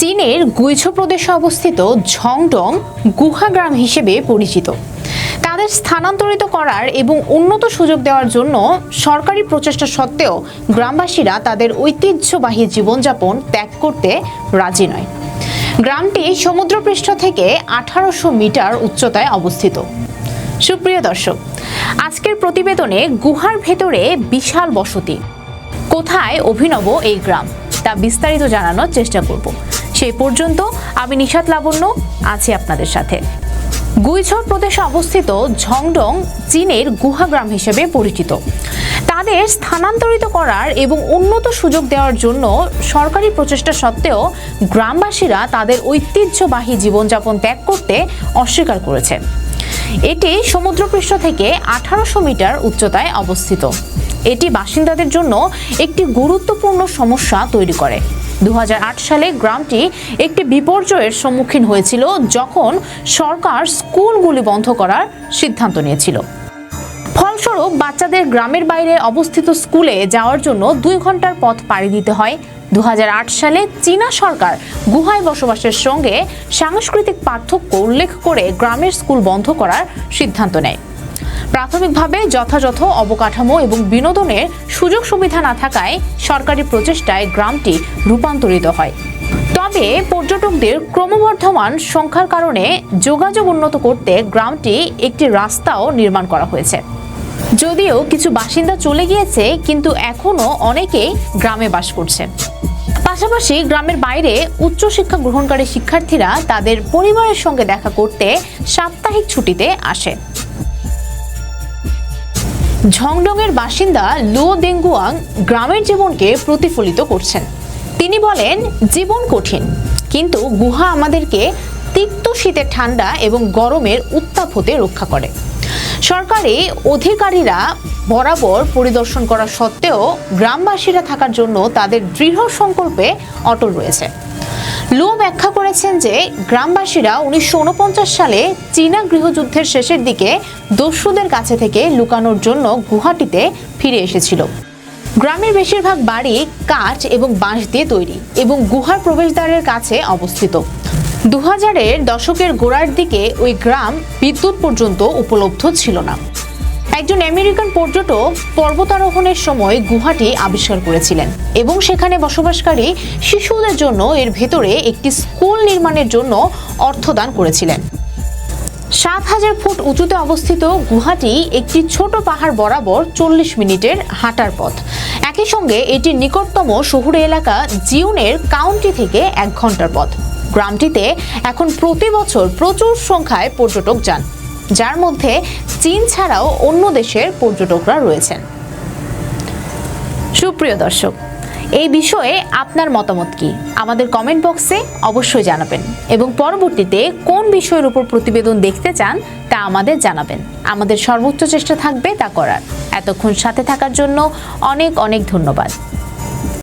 চীনের গুইঝো প্রদেশে অবস্থিত ঝংডং গুহা গ্রাম হিসেবে পরিচিত। তাদের স্থানান্তরিত করার এবং উন্নত সুযোগ দেওয়ার জন্য সরকারি প্রচেষ্টা সত্ত্বেও গ্রামবাসীরা তাদের ঐতিহ্যবাহী জীবনযাপন ত্যাগ করতে রাজি নয়। গ্রামটি সমুদ্রপৃষ্ঠ থেকে আঠারোশো মিটার উচ্চতায় অবস্থিত। সুপ্রিয় দর্শক, আজকের প্রতিবেদনে গুহার ভেতরে বিশাল বসতি। কোথায় অভিনব এই গ্রাম, তা বিস্তারিত জানানোর চেষ্টা করব। সেই পর্যন্ত আমি নিশাত লাবণ্য আছি আপনাদের সাথে। গুইঝড় প্রদেশে অবস্থিত ঝংডং চীনের গুহা গ্রাম হিসেবে পরিচিত। তাদের স্থানান্তরিত করার এবং উন্নত সুযোগ দেওয়ার জন্য সরকারি প্রচেষ্টা সত্ত্বেও গ্রামবাসীরা তাদের ঐতিহ্যবাহী জীবনযাপন ত্যাগ করতে অস্বীকার করেছে। এটি সমুদ্রপৃষ্ঠ থেকে আঠারোশো মিটার উচ্চতায় অবস্থিত। এটি বাসিন্দাদের জন্য একটি গুরুত্বপূর্ণ সমস্যা তৈরি করে। দু হাজার আট সালে গ্রামটি একটি বিপর্যয়ের সম্মুখীন হয়েছিল যখন সরকার স্কুলগুলি বন্ধ করার সিদ্ধান্ত নিয়েছিল। ফলস্বরূপ, বাচ্চাদের গ্রামের বাইরে অবস্থিত স্কুলে যাওয়ার জন্য দুই ঘণ্টার পথ পাড়ি দিতে হয়। দু হাজার আট সালে চীনা সরকার গুহায় বসবাসের সঙ্গে সাংস্কৃতিক পার্থক্য উল্লেখ করে গ্রামের স্কুল বন্ধ করার সিদ্ধান্ত নেয়। প্রাথমিকভাবে যথাযথ অবকাঠামো এবং বিনোদনের সুযোগ সুবিধা না থাকায় সরকারি প্রচেষ্টায় গ্রামটি রূপান্তরিত হয়। তবে পর্যটকদের ক্রমবর্ধমান সংখ্যার কারণে যোগাযোগ উন্নত করতে গ্রামটি একটি রাস্তাও নির্মাণ করা হয়েছে। যদিও কিছু বাসিন্দা চলে গিয়েছে, কিন্তু এখনও অনেকেই গ্রামে বাস করছে। পাশাপাশি গ্রামের বাইরে উচ্চশিক্ষা গ্রহণকারী শিক্ষার্থীরা তাদের পরিবারের সঙ্গে দেখা করতে সাপ্তাহিক ছুটিতে আসে। ঝংডংয়ের বাসিন্দা লো দেঙ্গুয়াং গ্রামের জীবনকে প্রতিফলিত করছেন। তিনি বলেন, জীবন কঠিন, কিন্তু গুহা আমাদেরকে তিক্ত শীতের ঠান্ডা এবং গরমের উত্তাপ হতে রক্ষা করে। সরকারি অধিকারীরা বরাবর পরিদর্শন করা সত্ত্বেও গ্রামবাসীরা থাকার জন্য তাদের দৃঢ় সংকল্পে অটল রয়েছে। লো ব্যাখ্যা করেছেন যে গ্রামবাসীরা উনিশশো উনপঞ্চাশ সালে চীনা গৃহযুদ্ধের শেষের দিকে দস্যুদের কাছে থেকে লুকানোর জন্য গুহাটিতে ফিরে এসেছিল। গ্রামের বেশিরভাগ বাড়ি কাঠ এবং বাঁশ দিয়ে তৈরি এবং গুহার প্রবেশদ্বারের কাছে অবস্থিত। দু হাজারের দশকের গোড়ার দিকে ওই গ্রাম বিদ্যুৎ পর্যন্ত উপলব্ধ ছিল না। একজন আমেরিকান পর্যটক পর্বতারোহণের সময় গুহাটি আবিষ্কার করেছিলেন এবং সেখানে বসবাসকারী শিশুদের জন্য এর ভেতরে একটি স্কুল নির্মাণের জন্য অর্থদান করেছিলেন। সাত হাজার ফুট উঁচুতে অবস্থিত গুহাটি একটি ছোট পাহাড় বরাবর চল্লিশ মিনিটের হাঁটার পথ। একই সঙ্গে এটির নিকটতম শহুরে এলাকা জিউনের কাউন্টি থেকে এক ঘণ্টার পথ। গ্রামটিতে এখন প্রতি বছর প্রচুর সংখ্যায় পর্যটক যান। যার মধ্যে চীন ছাড়াও অন্য দেশের পর্যটকরা রয়েছেন। সুপ্রিয় দর্শক, এই বিষয়ে আপনার মতামত কি? আমাদের কমেন্ট বক্সে অবশ্যই জানাবেন। এবং পরবর্তীতে কোন বিষয়ের উপর প্রতিবেদন দেখতে চান তা আমাদের জানাবেন। আমাদের সর্বোচ্চ চেষ্টা থাকবে তা করার। এতক্ষণ সাথে থাকার জন্য অনেক অনেক ধন্যবাদ।